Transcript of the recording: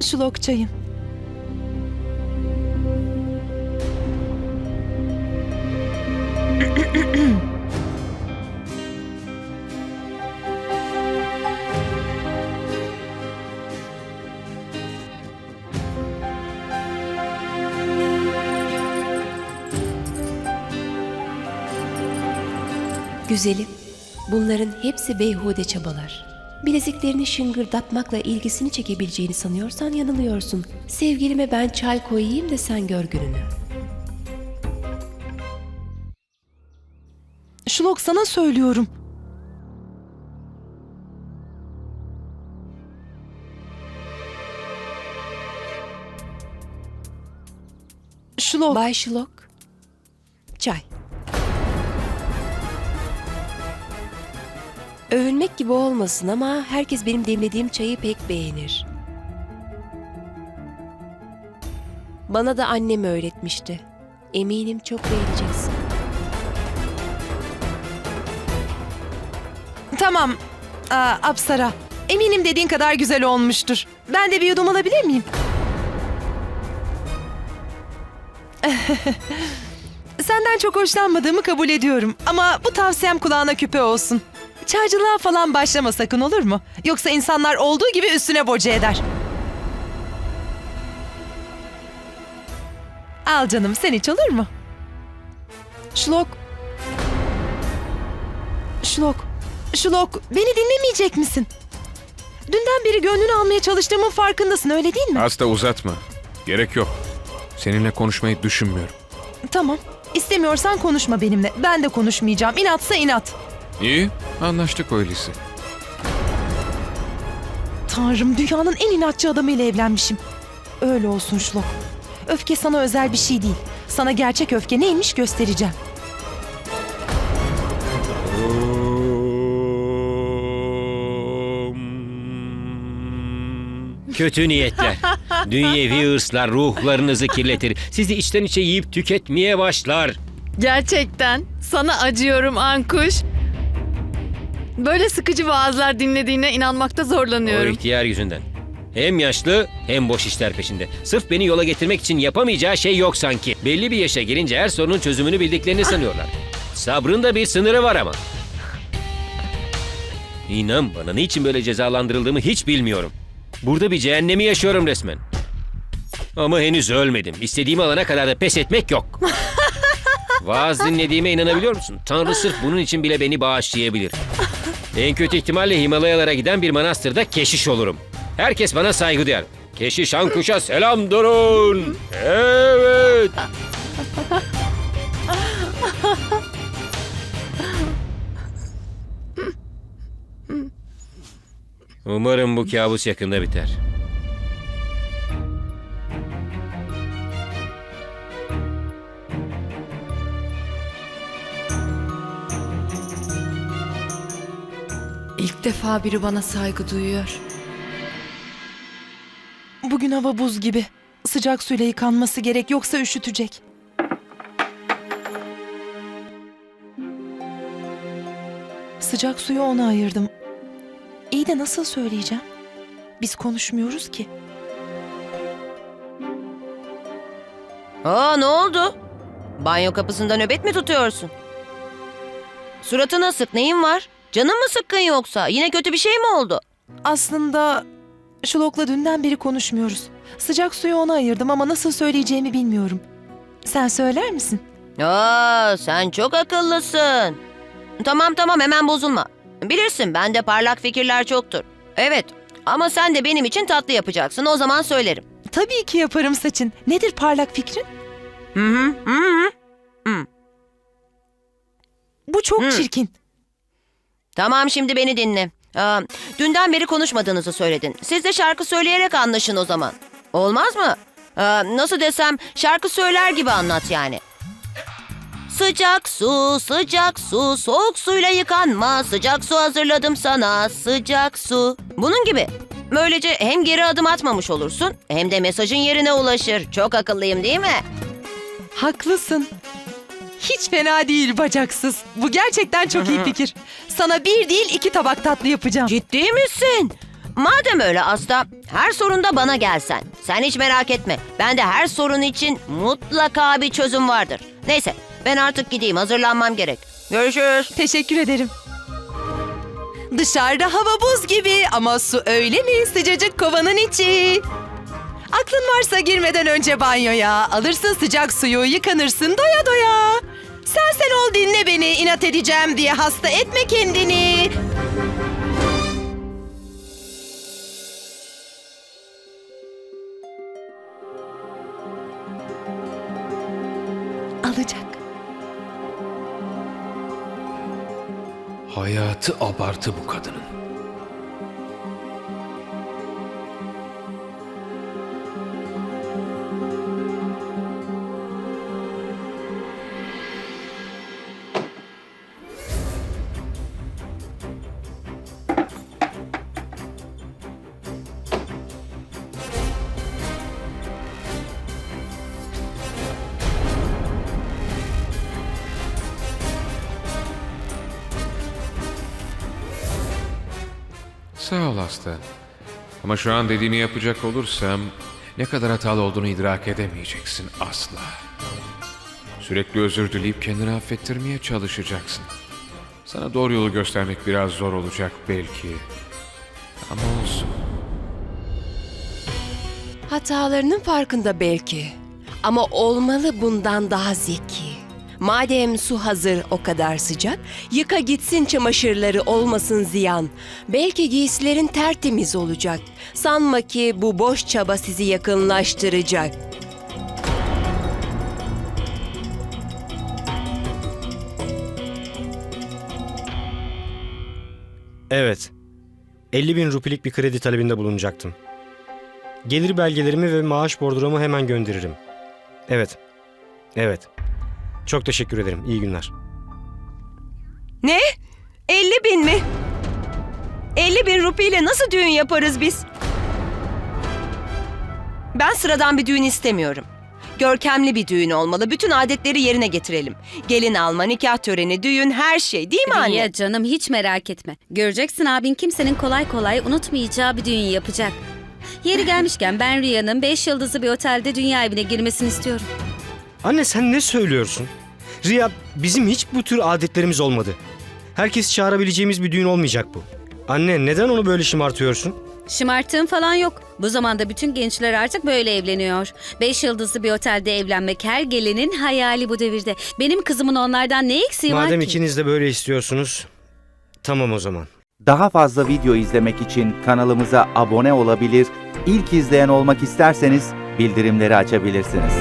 Şulok çayın. Güzelim, bunların hepsi beyhude çabalar. Bileziklerini şıngırdatmakla ilgisini çekebileceğini sanıyorsan yanılıyorsun. Sevgilime ben çay koyayım da sen gör gününü. Şulok sana söylüyorum. Şulok. Bay Şilok, çay. Övünmek gibi olmasın ama herkes benim demlediğim çayı pek beğenir. Bana da annem öğretmişti. Eminim çok beğeneceksin. Tamam. Aa, Apsara. Eminim dediğin kadar güzel olmuştur. Ben de bir yudum alabilir miyim? Senden çok hoşlanmadığımı kabul ediyorum. Ama bu tavsiyem kulağına küpe olsun. Çaycılığa falan başlama sakın olur mu? Yoksa insanlar olduğu gibi üstüne boca eder. Al canım sen iç olur mu? Şlok. Şlok. Şlok beni dinlemeyecek misin? Dünden beri gönlünü almaya çalıştığımın farkındasın öyle değil mi? Hasta uzatma. Gerek yok. Seninle konuşmayı düşünmüyorum. Tamam. İstemiyorsan konuşma benimle. Ben de konuşmayacağım. İnatsa inat. İyi, anlaştık öyleyse. Tanrım dünyanın en inatçı adamıyla evlenmişim. Öyle olsun Şlok. Öfke sana özel bir şey değil. Sana gerçek öfke neymiş göstereceğim. Kötü niyetler, dünyevi hırslar ruhlarınızı kirletir. Sizi içten içe yiyip tüketmeye başlar. Gerçekten sana acıyorum Ankuş. Böyle sıkıcı vaazlar dinlediğine inanmakta O zorlanıyorum. ihtiyar yüzünden. Hem yaşlı hem boş işler peşinde. Sırf beni yola getirmek için yapamayacağı şey yok sanki. Belli bir yaşa gelince her sorunun çözümünü bildiklerini sanıyorlar. Sabrın da bir sınırı var ama. İnan bana niçin böyle cezalandırıldığımı hiç bilmiyorum. Burada bir cehennemi yaşıyorum resmen. Ama henüz ölmedim. İstediğimi alana kadar da pes etmek yok. Vaaz dinlediğime inanabiliyor musun? Tanrı sırf bunun için bile beni bağışlayabilir. En kötü ihtimalle Himalayalara giden bir manastırda keşiş olurum. Herkes bana saygı duyar. Keşiş Ankuş'a selam durun. Evet. Umarım bu kabus yakında biter. Defa biri bana saygı duyuyor. Bugün hava buz gibi. Sıcak suyla yıkanması gerek yoksa üşütecek. Sıcak suyu ona ayırdım. İyi de nasıl söyleyeceğim? Biz konuşmuyoruz ki. Aa ne oldu? Banyo kapısında nöbet mi tutuyorsun? Suratına sık neyin var? Canın mı sıkkın yoksa? Yine kötü bir şey mi oldu? Aslında Şulok'la dünden beri konuşmuyoruz. Sıcak suyu ona ayırdım ama nasıl söyleyeceğimi bilmiyorum. Sen söyler misin? Aa sen çok akıllısın. Tamam tamam hemen bozulma. Bilirsin bende parlak fikirler çoktur. Evet ama sen de benim için tatlı yapacaksın o zaman söylerim. Tabii ki yaparım saçın. Nedir parlak fikrin? Hı hı hı hı. Bu çok Hı. çirkin. Tamam şimdi beni dinle. Aa, dünden beri konuşmadığınızı söyledin. Siz de şarkı söyleyerek anlaşın o zaman. Olmaz mı? Aa, nasıl desem şarkı söyler gibi anlat yani. Sıcak su, sıcak su, soğuk suyla yıkanma. Sıcak su hazırladım sana, sıcak su. Bunun gibi. Böylece hem geri adım atmamış olursun hem de mesajın yerine ulaşır. Çok akıllıyım değil mi? Haklısın. Hiç fena değil bacaksız. Bu gerçekten çok iyi fikir. Sana bir değil iki tabak tatlı yapacağım. Ciddi misin? Madem öyle Asta, her sorunda bana gelsen. Sen hiç merak etme. Bende her sorun için mutlaka bir çözüm vardır. Neyse, ben artık gideyim. Hazırlanmam gerek. Görüşürüz. Teşekkür ederim. Dışarıda hava buz gibi ama su öyle mi sıcacık kovanın içi. Aklın varsa girmeden önce banyoya alırsın sıcak suyu yıkanırsın doya doya. Sen sen ol dinle beni inat edeceğim diye hasta etme kendini. Alacak. Hayatı abartı bu kadının. Sağ ol Aslı. Ama şu an dediğini yapacak olursam ne kadar hatalı olduğunu idrak edemeyeceksin asla. Sürekli özür dileyip kendini affettirmeye çalışacaksın. Sana doğru yolu göstermek biraz zor olacak belki. Ama olsun. Hatalarının farkında belki. Ama olmalı bundan daha zeki. Madem su hazır o kadar sıcak, yıka gitsin çamaşırları olmasın ziyan. Belki giysilerin tertemiz olacak. Sanma ki bu boş çaba sizi yakınlaştıracak. Evet. 50 bin rupilik bir kredi talebinde bulunacaktım. Gelir belgelerimi ve maaş bordromu hemen gönderirim. Evet. Evet. Çok teşekkür ederim. İyi günler. Ne? 50 bin mi? 50 bin rupiyle nasıl düğün yaparız biz? Ben sıradan bir düğün istemiyorum. Görkemli bir düğün olmalı. Bütün adetleri yerine getirelim. Gelin alma, nikah töreni, düğün, her şey değil mi anne? Ya canım hiç merak etme. Göreceksin abin kimsenin kolay kolay unutmayacağı bir düğün yapacak. Yeri gelmişken ben Riha'nın 5 yıldızlı bir otelde dünya evine girmesini istiyorum. Anne sen ne söylüyorsun? Riya bizim hiç bu tür adetlerimiz olmadı. Herkesi çağırabileceğimiz bir düğün olmayacak bu. Anne neden onu böyle şımartıyorsun? Şımarttığım falan yok. Bu zamanda bütün gençler artık böyle evleniyor. 5 yıldızlı bir otelde evlenmek her gelinin hayali bu devirde. Benim kızımın onlardan ne eksiği var Madem ki? ikiniz de böyle istiyorsunuz. Tamam o zaman. Daha fazla video izlemek için kanalımıza abone olabilir, ilk izleyen olmak isterseniz bildirimleri açabilirsiniz.